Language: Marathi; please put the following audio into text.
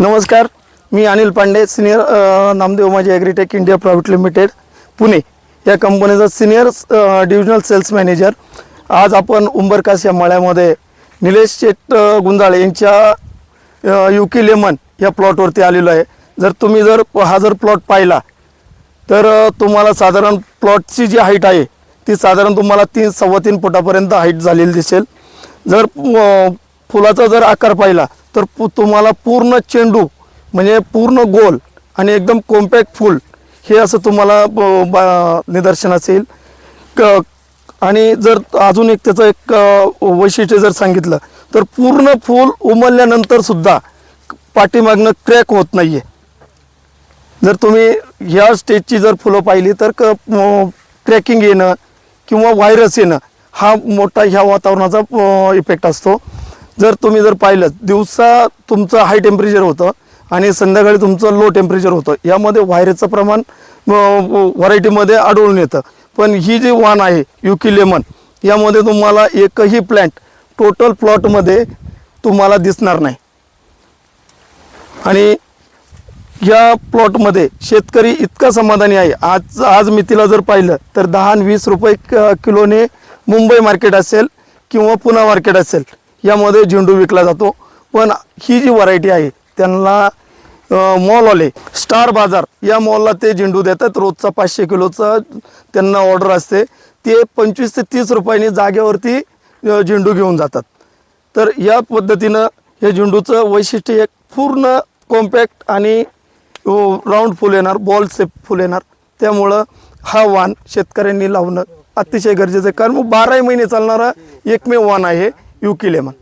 नमस्कार मी अनिल पांडे सिनियर नामदेव माझे Agritech India private limited Pune. या कंपनीचा सिनियर डिव्हिजनल सेल्स मॅनेजर आज आपण उंबरकास या मळ्यामध्ये निलेश शेट गुंजाळ गुंजाळे यांच्या यू लेमन या प्लॉटवरती आलेलो आहे. जर तुम्ही जर हा जर प्लॉट पाहिला तर तुम्हाला साधारण प्लॉटची जी हाईट आहे ती साधारण तुम्हाला तीन सव्वा तीन फुटापर्यंत हाईट झालेली दिसेल. जर फुलाचा जर आकार पाहिला तर पु तुम्हाला पूर्ण चेंडू म्हणजे पूर्ण गोल आणि एकदम कॉम्पॅक्ट फुल हे असं तुम्हाला अ, बा- निदर्शनास येईल. क आणि जर अजून एक त्याचं एक वैशिष्ट्य जर सांगितलं तर पूर्ण फूल उमलल्यानंतर सुद्धा पाठीमागनं क्रॅक होत नाही आहे जर तुम्ही ह्या स्टेजची जर फुलं पाहिली तर क क्रॅकिंग येणं किंवा व्हायरस येणं हा मोठा ह्या वातावरणाचा इफेक्ट असतो. जर तुम्ही जर पाहिलं दिवसा तुमचं हाय टेम्परेचर होतं आणि संध्याकाळी तुमचं लो टेम्परेचर होतं. यामध्ये व्हायरसचं प्रमाण व्हरायटीमध्ये आढळून येतं. पण ही जी वाण आहे युकी लेमन यामध्ये तुम्हाला एकही प्लॅन्ट टोटल प्लॉटमध्ये तुम्हाला दिसणार नाही. आणि या प्लॉटमध्ये शेतकरी इतका समाधानी आहे. आज आज मी तिला जर पाहिलं तर दहा आणि वीस रुपये क- किलोने मुंबई मार्केट असेल किंवा पुणे मार्केट असेल. यामध्ये झेंडू विकला जातो. पण ही जी व्हरायटी आहे त्यांना मॉलवाले स्टार बाजार या मॉलला ते झेंडू देतात. रोजचा पाचशे किलोचा त्यांना ऑर्डर असते. ते पंचवीस ते तीस रुपयांनी जागेवरती झेंडू घेऊन जातात. तर या पद्धतीनं हे झेंडूचं वैशिष्ट्य एक पूर्ण कॉम्पॅक्ट आणि राऊंड फुल येणार बॉल सेप फुल येणार. त्यामुळं हा वाण शेतकऱ्यांनी लावणं अतिशय गरजेचं आहे. कारण बाराही महिने चालणारा एकमेव वाण आहे. Yuki lemon